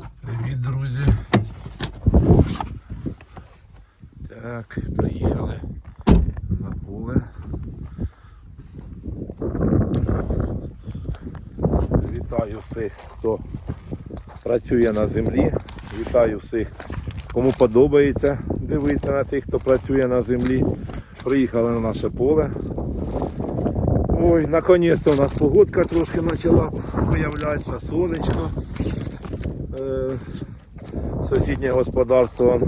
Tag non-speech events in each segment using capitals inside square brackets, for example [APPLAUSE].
Привіт, друзі. Так, приїхали на поле. Вітаю всіх, хто працює на землі. Вітаю всіх, кому подобається дивитися на тих, хто працює на землі. Приїхали на наше поле. Ой, наконець-то у нас погодка трошки почала появлятися, сонечко. Е, Сусіднє господарство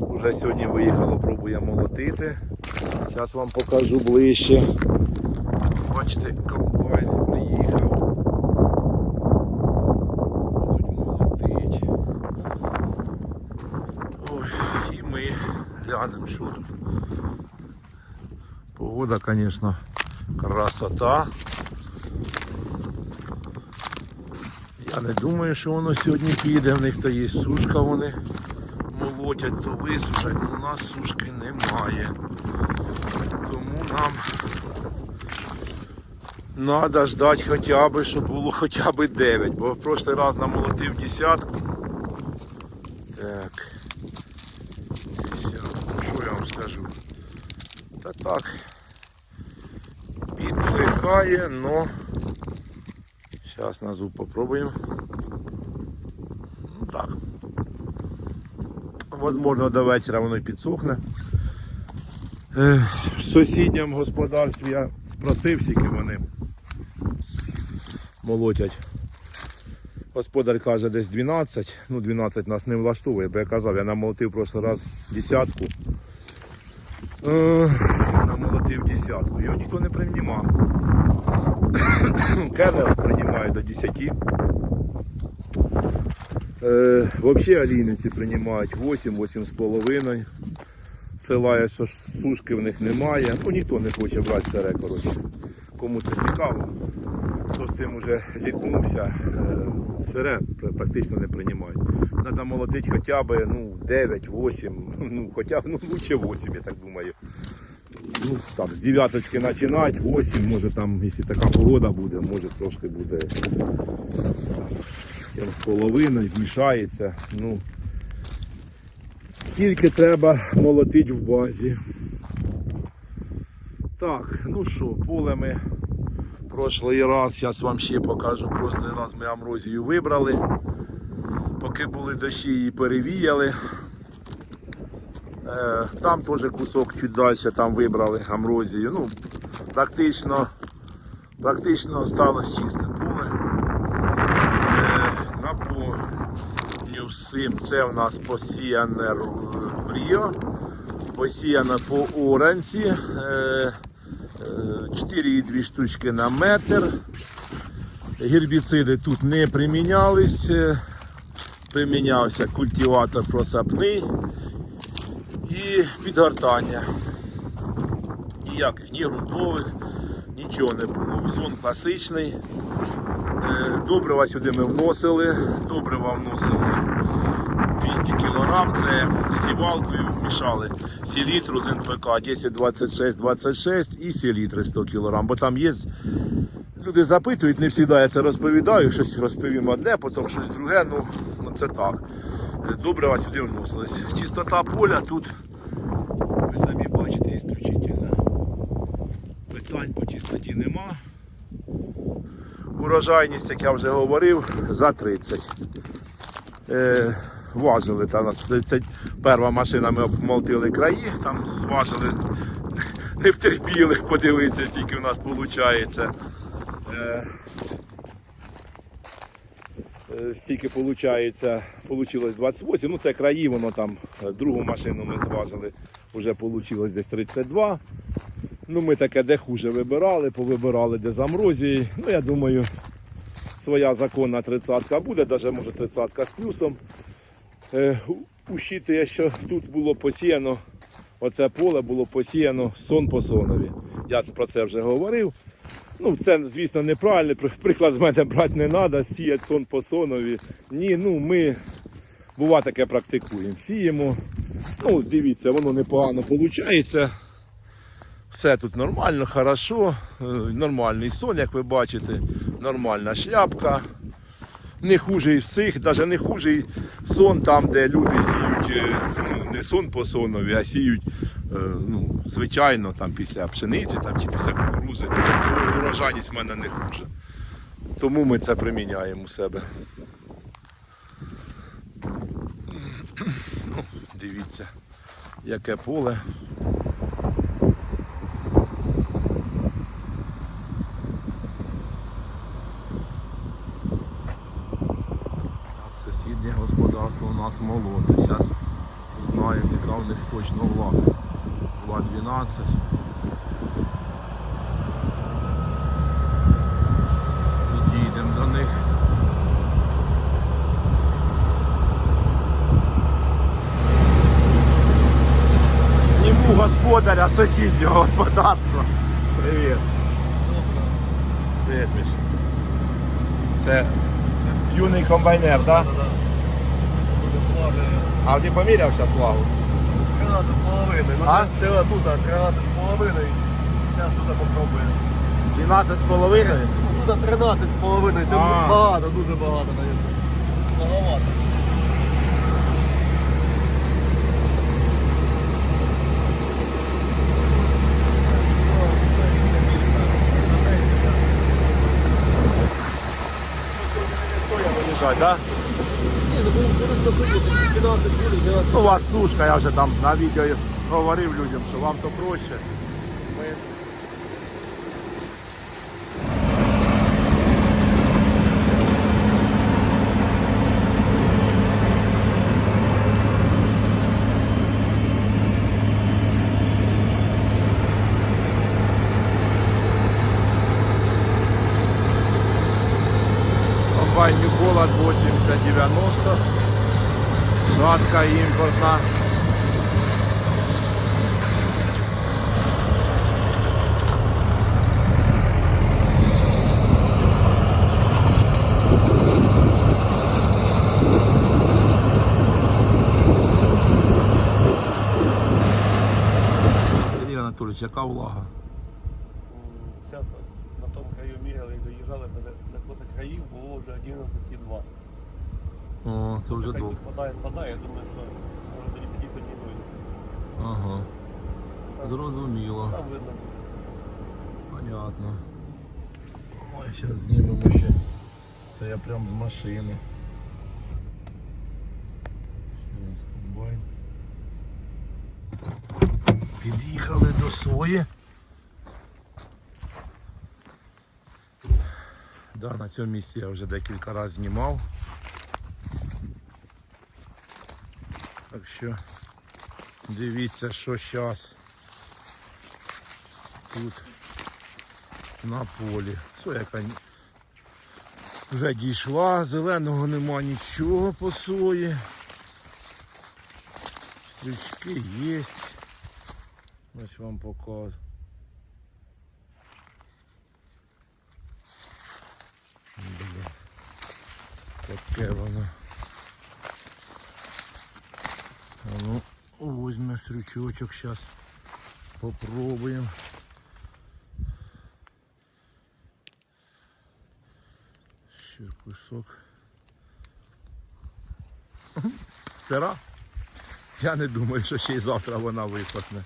вже сьогодні виїхало, пробує молотити. Зараз вам покажу ближче. Бачите, комбайн приїхав. Будуть молотити. Ой, і ми глянемо, що тут. Погода, звісно, красота. Я не думаю, що воно сьогодні піде. В них то є сушка, вони молотять, то висушать. Ну, у нас сушки немає. Тому нам треба ждати хоча б, щоб було хоча б 9, бо в прошлий раз намолотив десятку. Так. Десятку, ну, що я вам скажу? Та так. Підсихає, но Зараз на зуб попробуємо. Ну так. Возможно, до вечора воно підсохне. В сусідньому господарстві я спросив, скільки вони молотять. Господар каже десь 12, ну 12 нас не влаштовує, бо я казав, я намолотив в прошлий раз десятку. Намолотив десятку. Його ніхто не приймав. [COUGHS] Кеннел приймає до 10. Е, Взагалі олійниці приймають 8, 8,5. Села, що сушки в них немає. Ну ніхто не хоче брати сире, коротше. Кому це цікаво, хто з цим вже зіткнувся, е, сире практично не приймають. Треба молотити хоча б ну, 9, 8, ну хоча б ну, лучше 8, я так думаю ну, так, з дев'яточки починати, 8, може там, якщо така погода буде, може трошки буде сім з половиною, змішається. Ну, тільки треба молотити в базі. Так, ну що, поле ми прошлий раз, зараз вам ще покажу, прошлий раз ми амрозію вибрали. Поки були дощі її перевіяли. Е, Там теж кусок чуть далі там вибрали амрозію. Ну, практично, практично осталось чисте поле. Е, На повню всім це в нас посіяне ріо, посіяне по оранці. Е, 4,2 штучки на метр. Гербіциди тут не примінялись. е, Примінявся культиватор просапний підгортання. Ніяких ні ґрунтових, нічого не було. Сон класичний. Е, Добрива сюди ми вносили. Добрива вносили 200 кг. Це сівалкою мішали селітру з НПК 10, 26, 26 і селітри 100 кг. Бо там є. Люди запитують, не завжди я це розповідаю, щось розповім одне, потім щось друге, ну, ну це так. Е, Добрива сюди вносились. Чистота поля тут ви самі бачите ісключительно. Питань по чистоті нема. Урожайність, як я вже говорив, за 30. Е, важили, та нас 31 машина ми обмолтили краї, там зважили, [LAUGHS] не втерпіли, подивитися, скільки у нас виходить. Е, е, стільки виходить, получилось 28, ну це краї, воно там другу машину ми зважили, вже вийшло десь 32. Ну ми таке де хуже вибирали, повибирали де з. Ну я думаю, своя законна тридцятка буде, навіть може тридцятка з плюсом. Е, у- що тут було посіяно, оце поле було посіяно сон по сонові. Я про це вже говорив. Ну, це, звісно, неправильно. Приклад з мене брати не треба, сіяти сон по сонові. Ні, ну ми бува таке практикуємо. Сіємо. Ну, дивіться, воно непогано виходить. Все тут нормально, хорошо. Е, Нормальний сон, як ви бачите, нормальна шляпка. не хуже і всіх, навіть не хуже і сон там, де люди сіють, е, ну, не сон по сонові, а сіють е, ну, звичайно там після пшениці там, чи після кукурузи. Урожайність в мене не хуже. Тому ми це приміняємо у себе. Ну, дивіться, яке поле. Так, сусіднє господарство у нас молоде. Зараз знаємо, яка в них точно влага. Була 12. Підійдемо до них. Зніму господаря сусіднього господарства. Привіт. Привіт, Міш. Це юний комбайнер, так? А ти поміряв зараз вагу? 13 з половиною. А? Це тут 13 з половиною. Зараз тут попробуємо. 12 з половиною? Ну, Тут 13 з половиною. Це А. багато, дуже багато, навіть. Маловато. Виїжджать, так? Ні, ну будемо будемо доходити. 12 буде, 12. У вас сушка, я вже там на відео говорив людям, що вам то проще. Комбайн Ньюболат 8090. Жатка імпортна. Сергій Анатолійович, яка влага? О, це вже довго. Спадає, спадає, я думаю, що може тоді тоді дойде. Ага. Зрозуміло. Там видно. Понятно. Ой, зараз знімемо ще. Це я прям з машини. Зараз комбайн. Під'їхали до сої. Да, на цьому місці я вже декілька разів знімав. Так що дивіться, що зараз тут на полі. Сояка яка вже дійшла, зеленого нема нічого по сої. Стрічки є. Ось вам покажу. Бля, Таке воно. А ну, возьмемо стрючочок зараз. Попробуємо. Ще кусок. [LAUGHS] Сира? Я не думаю, що ще й завтра вона висохне.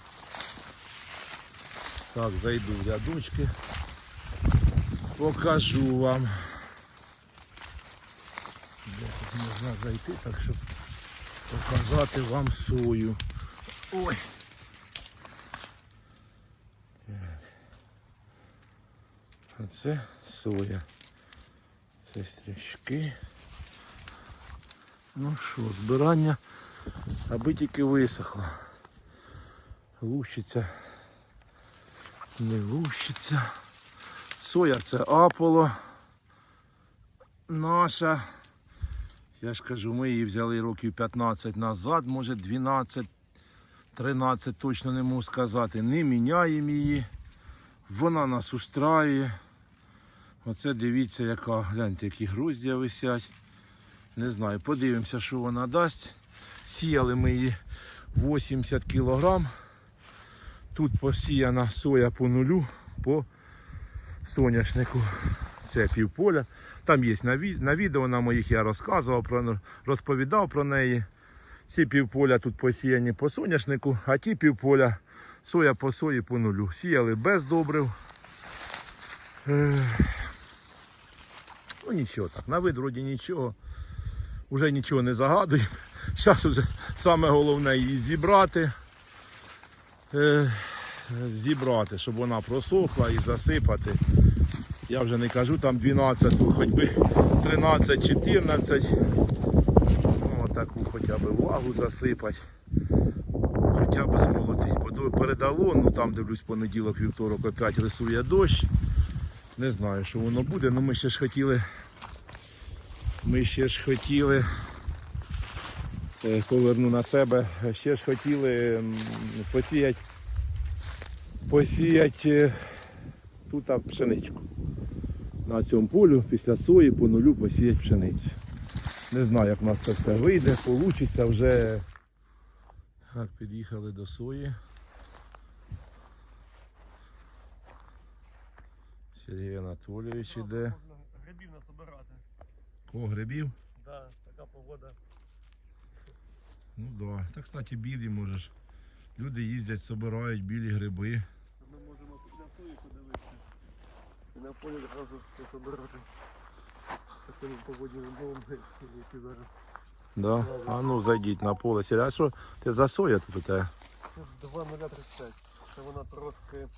Так, зайду в рядочки. Покажу вам. Де тут можна зайти, так щоб показати вам сою. Ой. А це соя. Це стрічки. Ну що, збирання, аби тільки висохло. Лущиться, не лущиться. Соя це аполо. Наша. Я ж кажу, ми її взяли років 15 назад, може 12, 13, точно не можу сказати. Не міняємо її. Вона нас устраює. Оце дивіться, яка, гляньте, які груздя висять. Не знаю, подивимося, що вона дасть. Сіяли ми її 80 кг. Тут посіяна соя по нулю по соняшнику. це півполя. Там є на, відео на моїх я розказував про розповідав про неї. Ці півполя тут посіяні по соняшнику, а ті півполя соя по сої по нулю. Сіяли без добрив. Ну нічого так, на вид вроді нічого. Уже нічого не загадуємо. Зараз вже саме головне її зібрати. Зібрати, щоб вона просохла і засипати. Я вже не кажу там 12, хоч би 13, 14. Ну, таку хоча б влагу засипати. Хоча б змолотить. Бо передало, ну там дивлюсь понеділок, вівторок опять рисує дощ. Не знаю, що воно буде, але ми ще ж хотіли. Ми ще ж хотіли. е, Поверну на себе. Ще ж хотіли посіяти посіяти тут пшеничку. На цьому полю після сої по нулю посіяти пшеницю. Не знаю, як у нас це все вийде, вийде вже. Так, під'їхали до сої. Сергій Анатолійович іде. Можна грибів насобирати. О, грибів? Да, така погода. Ну так. Да. Так, кстати, білі можеш. Люди їздять, собирають білі гриби. Ми можемо на сою подивитися. І на полі одразу пособирати. Такими погодніми умовами, які зараз. Да? А ну зайдіть на поле. А що ти за соя тут у тебе? Це 2,035. Це вона трошки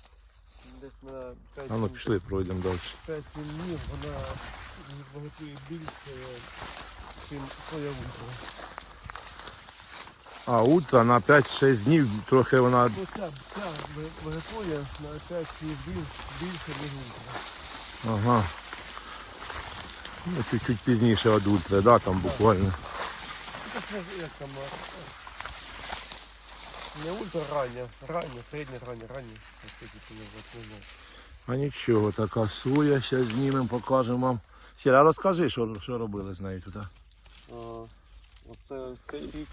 десь на 5 А ну пішли, пройдемо далі. 5 днів вона виготує більше, ніж своя утро. А утро на 5-6 днів трохи вона. Ну ця, ця ви- на 5 днів більше, ніж утро. Ага. Ну, чуть-чуть пізніше від ультра, да, там буквально. Як там, не ультра рання, рання, середня рання, рання. А нічого, така соя, зараз знімемо, покажемо вам. Сіра, розкажи, що, що робили з нею тут. А, Оце цей рік,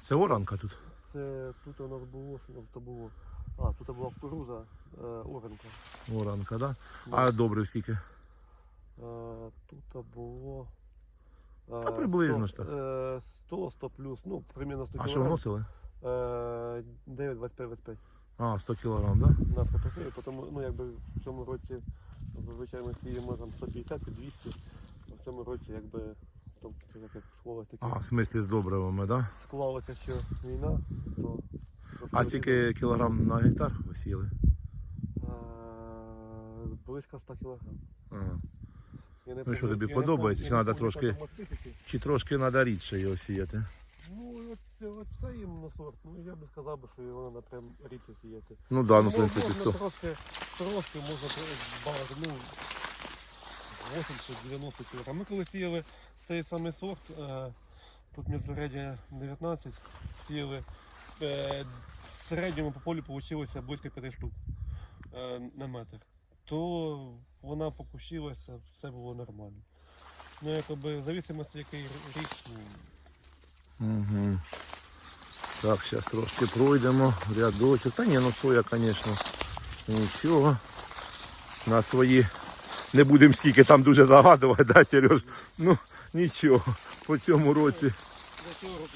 Це оранка тут. це тут у нас було, що то було. А, тут була кукуруза, е, оренка. Оранка, да? А добре скільки? Е, Тут було. е, Та приблизно 100, ж так. е, 100, 100 плюс, ну, примерно 100 А що вносили? Е, 9, 25, 25 А, 100 кілограм, да? на фотографії, тому, ну, якби в цьому році, зазвичай ми сіємо там 150 200, а в цьому році, якби, тобто, це як склалося таке, А, в смислі з добривами, да? склалося, що війна, то... А скільки кілограм на гектар ви сіяли? Близько 100 кілограм. Ага. Ну, що тобі подобається, чи треба трошки? Чи трошки треба рідше його сіяти? Ну, от, це- от це іменно сорт. Ну, я би сказав, що його треба прям рідше сіяти. Ну да, ну в Мо- принципі можна 100. Трошки, трошки можна багато, ну, 80-90 кг. Ми коли сіяли цей самий сорт, е, тут міждурядя 19, сіяли, е, в середньому по полю вийшло близько 5 штук е, на метр. То вона покущилася, все було нормально. Ну, якби, в зависимості який рік, Угу. Так, зараз трошки пройдемо рядочок. Та ні, ну соя, звісно, нічого. На свої не будемо скільки там дуже загадувати, да, Сереж? Ну, нічого. По цьому році. Для цього року.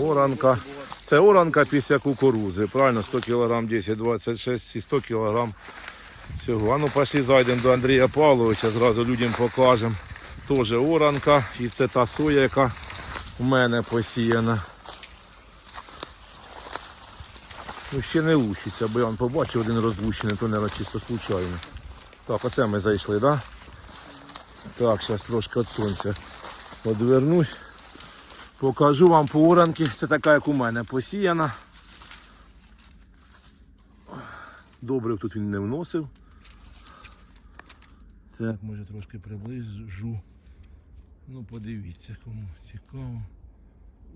Оранка. Це оранка після кукурузи. Правильно, 100 кг 10, 26 і 100 кг цього. А ну пішли зайдемо до Андрія Павловича, зразу людям покажемо. Теж оранка. І це та соя, яка у мене посіяна. Ну, ще не лущиться, бо я вам побачив один розлущений, то, мабуть, чисто случайно. Так, оце ми зайшли, так? Да? Так, зараз трошки від сонця одвернусь. Покажу вам пооранки. Це така, як у мене посіяна. Добре тут він не вносив. Так, може трошки приближу. Ну подивіться, кому цікаво.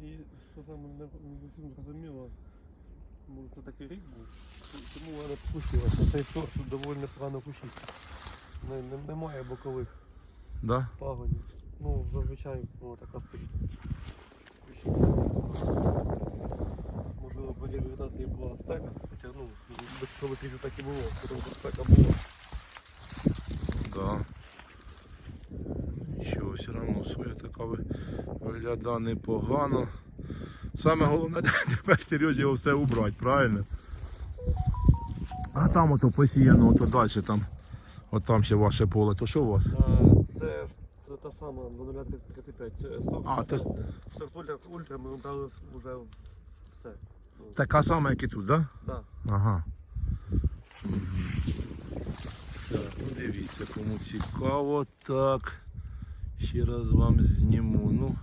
І що саме не, зовсім зрозуміло, може це такий рік був, тому вона пушилася. Цей сорт доволі непогано кущить. Не, не, немає бокових Да? пагонів. Ну, зазвичай ну, така стоїть. Можливо, при вегетації була спека, хоча ну, без чоловіків так і було, тому що спека була. Да. Нічого, все одно соя така ви- виглядає непогано. Саме головне [LAUGHS] тепер Сережі його все убрати, правильно? А там ото посіяно, ото далі там. От там ще ваше поле. То що у вас? Та сама 0,35. Сорт, А, це сорт ультра, ультра ми обрали вже все. Така сама, як і тут, так? Да? да. Ага. Так, ну дивіться, кому цікаво. Так. Ще раз вам зніму. Ну,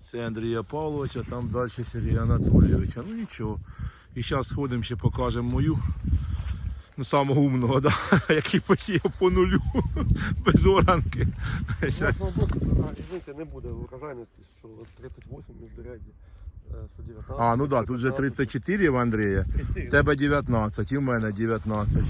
це Андрія Павловича, там далі Сергія Анатолійовича. Ну нічого. І зараз сходимо, ще покажемо мою. Ну, самого умного, [LAUGHS] да? який посіяв по нулю [LAUGHS] без оранки. Боку, не буде врожайності, що 38 міждорядді, е, що 19. А, ну так, да, тут же 34 в Андрія. Тебе 19, і в мене 19.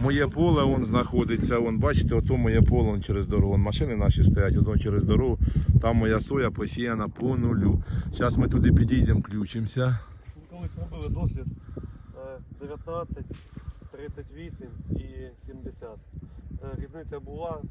Моє поле он знаходиться, вон, бачите, ото моє поле вон через дорогу. Вон машини наші стоять, ото через дорогу. Там моя соя посіяна по нулю. Зараз ми туди підійдемо, включимося. Ми колись робили дослід е, 19, 38 і 70. Е, Різниця була,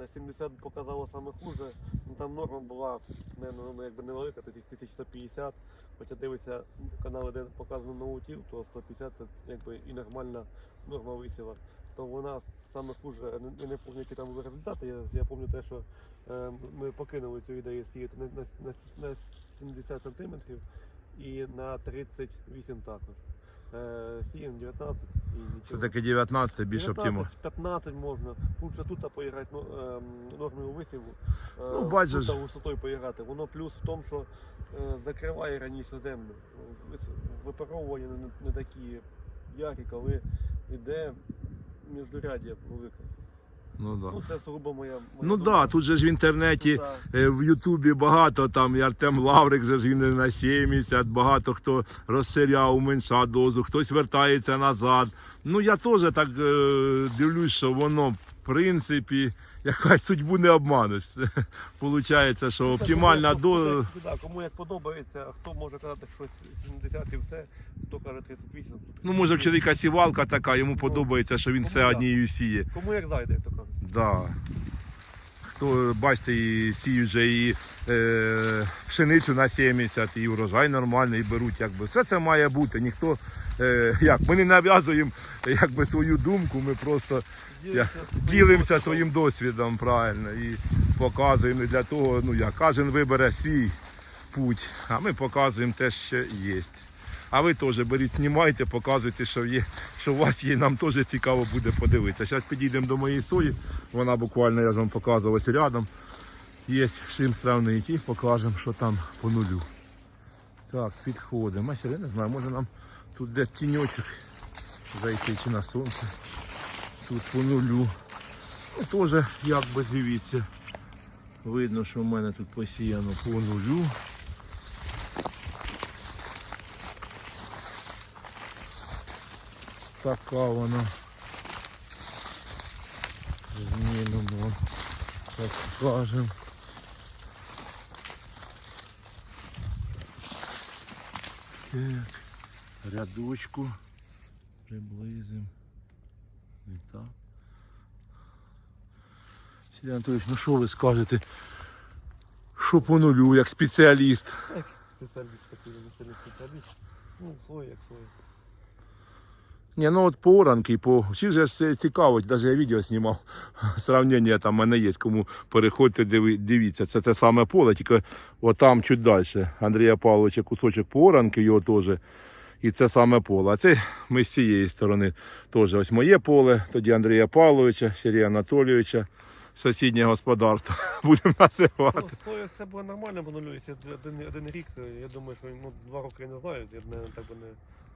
е, 70 показало саме хуже, ну, там норма була ну, ну, якби невелика, то 1150, хоча дивиться канали, де показано ноутіл, то 150 це якби і нормальна норма висіла. То вона саме хуже, я не, я не пам'ятаю, які там були результати, я, я пам'ятаю те, що е, ми покинули цю ідею сіяти на, на, на, на 70 сантиметрів і на 38 також. Е, сіємо 19 і нічого. Це таки 19 більш оптимально. 15 можна. Лучше тут поіграти ну, ем, нормою висіву. Е, Ну, бачиш. Тут висотою поіграти. Воно плюс в тому, що е, закриває раніше землю. Випаровування не, не такі ярі, коли йде міжряддя велике. Ну, да. Ну, це сугубо моя. моя ну думка. да, тут же ж в інтернеті. Так. Е, В Ютубі багато там і Артем Лаврик же ж він на 70, багато хто розширяв, уменшав дозу, хтось вертається назад. Ну я теж так е, дивлюсь, що воно принципі якась судьбу не обманеш. [LAUGHS] Получається, що оптимальна доза. Кому як подобається, а хто може казати, що 70 і все, хто каже 38. Ну, може, в чоловіка сівалка така, йому подобається, що він все Ну, однією сіє. Кому як зайде, як то кажуть. Да. Хто, бачите, і сіють вже і е, пшеницю на 70, і урожай нормальний, і беруть. Якби. Все це має бути. Ніхто, е, як, ми не нав'язуємо якби, свою думку, ми просто я, ділимося своїм досвідом правильно і показуємо для того, ну як кожен вибере свій путь, а ми показуємо те, що є. А ви теж беріть, знімайте, показуйте, що є, що у вас є, нам теж цікаво буде подивитися. Зараз підійдемо до моєї сої, вона буквально, я ж вам показував, ось рядом. Є з чим сравнити і покажемо, що там по нулю. Так, підходимо. А я не знаю, може нам тут де тіньочок зайти чи на сонце. Тут по нулю. Ну, теж як би дивіться. Видно, що в мене тут посіяно по нулю. Така вона. Змінимо. Так скажем. Так. Рядочку. Приблизим. І. Сергій Анатолійович, ну що ви скажете? Що по нулю, як спеціаліст? Як Спеціаліст такий, не спеціаліст. Ну, своє як своє. Ні, ну от по оранки, по всіх же ж цікавить, навіть я відео знімав. [LAUGHS] Сравнення там в мене є, кому переходьте, дивіться. Це те саме поле, тільки отам чуть далі. Андрія Павловича кусочок по оранки, його теж. І це саме поле. А це ми з цієї сторони теж ось моє поле, тоді Андрія Павловича, Сергія Анатолійовича, сусіднє господарство. [LAUGHS] Будемо називати. Ну, все було нормально, бо нулюється один, один рік. Я думаю, що ну, два роки я не знаю, я не, так би не,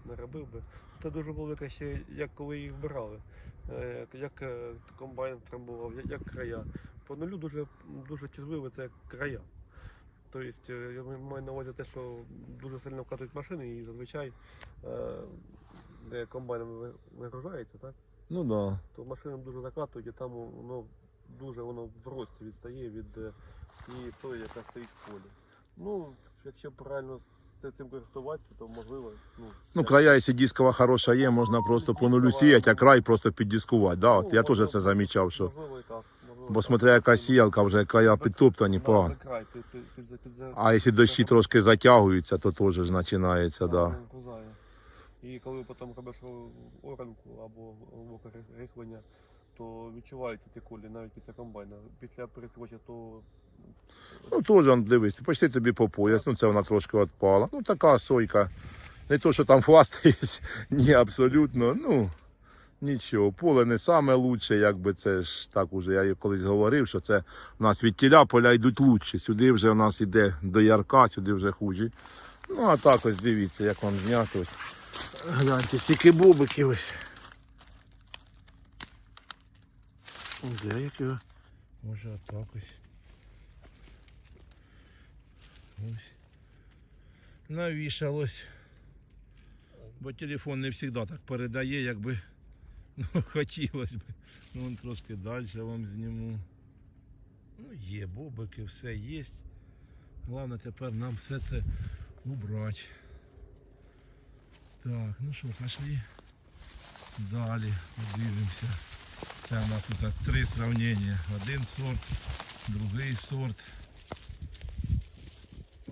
не робив би. Це дуже велика ще, як коли їх вбирали. Е, Як, як е, комбайн трамбував, як, як края. По нулю дуже, дуже чутливо це края. Тобто е, я маю на увазі те, що дуже сильно вкатують машини і зазвичай де комбайном вигружається, так? Ну да. то машину дуже закатують і там воно дуже воно в рості відстає від тієї сої, яка стоїть в полі. Ну, якщо правильно це цим користуватися, то можливо. Ну, Ну, края, якщо дискова хороша є, можна просто по нулю сіяти, а край просто піддискувати. Да? От я теж це замічав, що. Можливо і так. Можливо, Бо смотря яка сіялка, вже края підтоптані, погано. край, під, під, під, під, під, А якщо дощі трошки затягуються, то теж ж починається, да. Ну, кузає. І коли потім робиш оранку або глибоке рихлення, то відчуваються ці кулі навіть після комбайна. Після перескоча, то Ну теж дивись, почти тобі по пояс, ну це вона трошки відпала. Ну така сойка. Не то, що там хвастаєш, [LAUGHS] ні, абсолютно. Ну нічого, поле не саме лучше, якби це ж так уже. Я колись говорив, що це в нас від тіля поля йдуть лучше. Сюди вже в нас йде до ярка, сюди вже хужі. Ну а так ось дивіться, як вам зняти ось. Гляньте, стільки бубиків ось. Де як його? Може отак ось. Ось. Навішалось. Бо телефон не завжди так передає, якби ну, [LAUGHS] хотілося б. Ну, вон трошки далі вам зніму. Ну, є бобики, все є. Головне тепер нам все це убрати. Так, ну що, пішли. Далі подивимося. Це у нас тут три сравнення. Один сорт, другий сорт.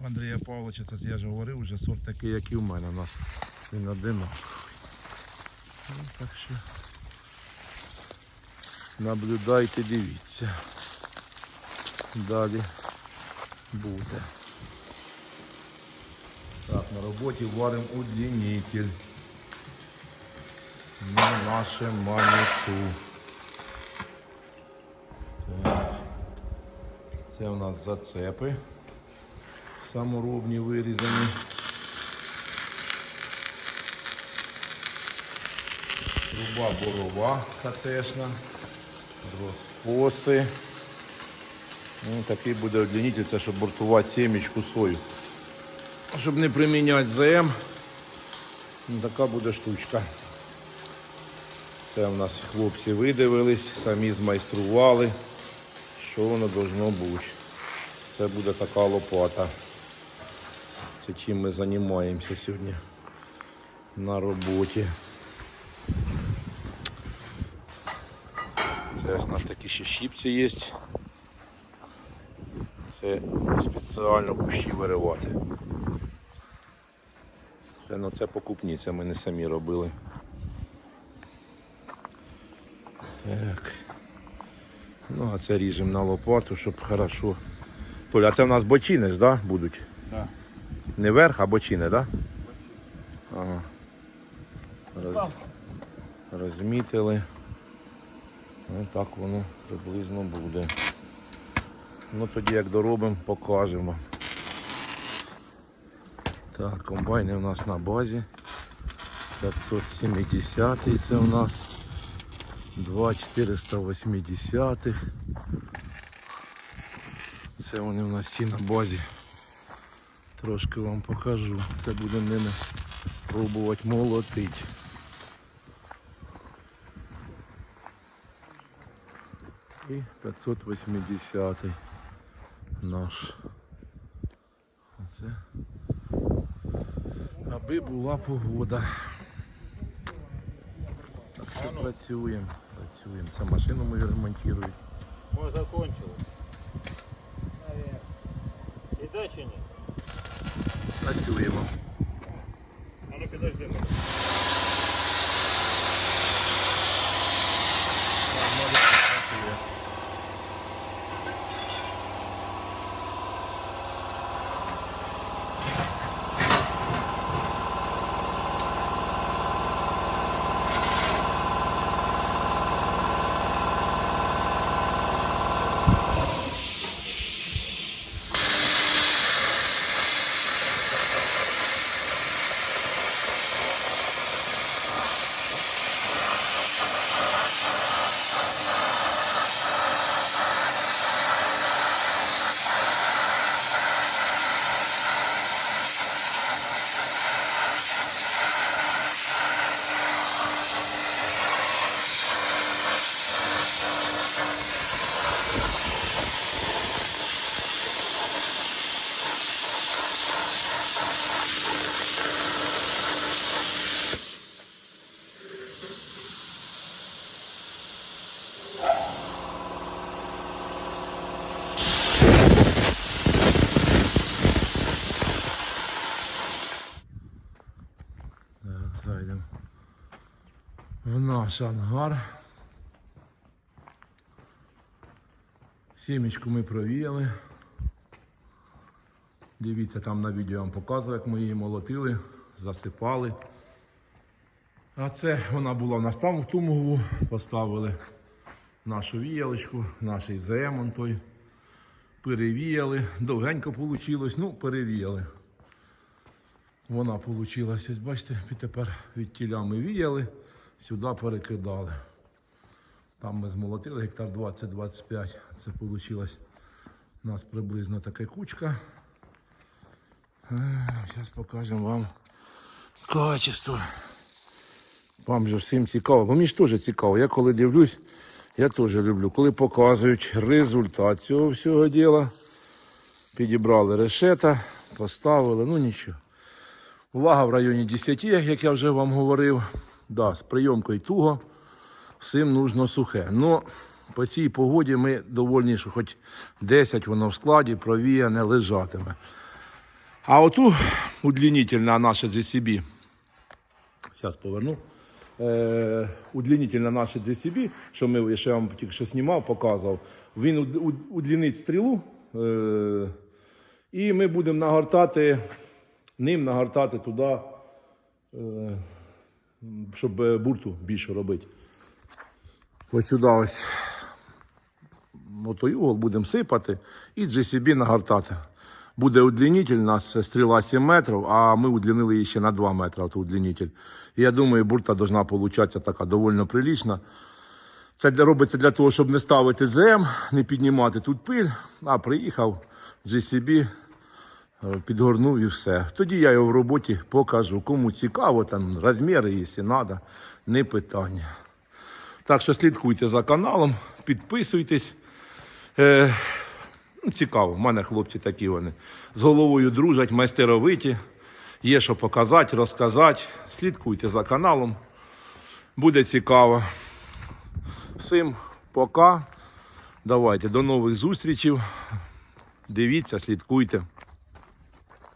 Андрія Павловича, це я ж говорив, вже сорт такий, як і в мене. У нас він одинаковий. Ну, так що наблюдайте, дивіться. Далі буде. Так, на роботі варимо удлінитель на наше маніту. Так. Це у нас зацепи саморобні вирізані. Труба борова катешна, розпоси. Ну, такий буде удлінитель, це щоб бортувати семечку сою. Щоб не приміняти ЗМ, ну, така буде штучка. Це в нас хлопці видивились, самі змайстрували, що воно должно бути. Це буде така лопата. Це чим ми займаємося сьогодні на роботі. Це ось у нас такі ще щіпці є. Це спеціально кущі виривати. Це, ну, це покупні, це ми не самі робили. Так. Ну, а це ріжемо на лопату, щоб хорошо. Толя, а це в нас бочини ж, да, будуть? Да. Не верх, а бочини, да? Ага. Роз... Розмітили. Ось так воно приблизно буде. Ну тоді як доробимо, покажемо. Так, комбайни у нас на базі. 570 це у нас. 2480. Це вони у нас всі на базі. Трошки вам покажу. Це будемо ними пробувати молотити. І 580 наш. Оце. Аби була погода. Так що працюємо, працюємо. Це машину ми ремонтуємо. Мы закончили. Наш ангар. Сімечку ми провіяли. Дивіться, там на відео я вам показую, як ми її молотили, засипали. А це вона була в нас там в Тумову. Поставили нашу віялочку, наш ЗМ той. Перевіяли. Довгенько вийшло, ну, перевіяли. Вона вийшла, ось бачите, тепер від тіля ми віяли, сюди перекидали. Там ми змолотили гектар 20-25. Це вийшло у нас приблизно така кучка. Зараз покажемо вам качество. Вам же всім цікаво. Бо мені ж теж цікаво. Я коли дивлюсь, я теж люблю. Коли показують результат цього всього діла. Підібрали решета, поставили, ну нічого. Увага в районі 10, як я вже вам говорив. Да, з прийомкою туго. Всім нужно сухе. Ну, по цій погоді ми довольні, що хоч 10 воно в складі провіяне лежатиме. А оту удлінительна наша GCB. Зараз поверну. Е, удлінительна наша GCB, що ми я вам тільки що знімав, показував. Він уд- уд- удлінить стрілу. Е, і ми будемо нагортати, ним нагортати туди, е, щоб е, бурту більше робити. Ось сюди ось отой угол будемо сипати і GCB нагортати. Буде удлінитель, у нас стріла 7 метрів, а ми удлінили її ще на 2 метри, удлінитель. І я думаю, бурта должна получатися така доволі прилічна. Це робиться для того, щоб не ставити ЗМ, не піднімати тут пиль, а приїхав GCB, підгорнув і все. Тоді я його в роботі покажу. Кому цікаво, там розміри, якщо треба, не питання. Так що слідкуйте за каналом, підписуйтесь. Е, ну, цікаво, в мене хлопці такі вони. З головою дружать, майстеровиті. Є що показати, розказати. Слідкуйте за каналом. Буде цікаво. Всім пока. Давайте до нових зустрічей. Дивіться, слідкуйте.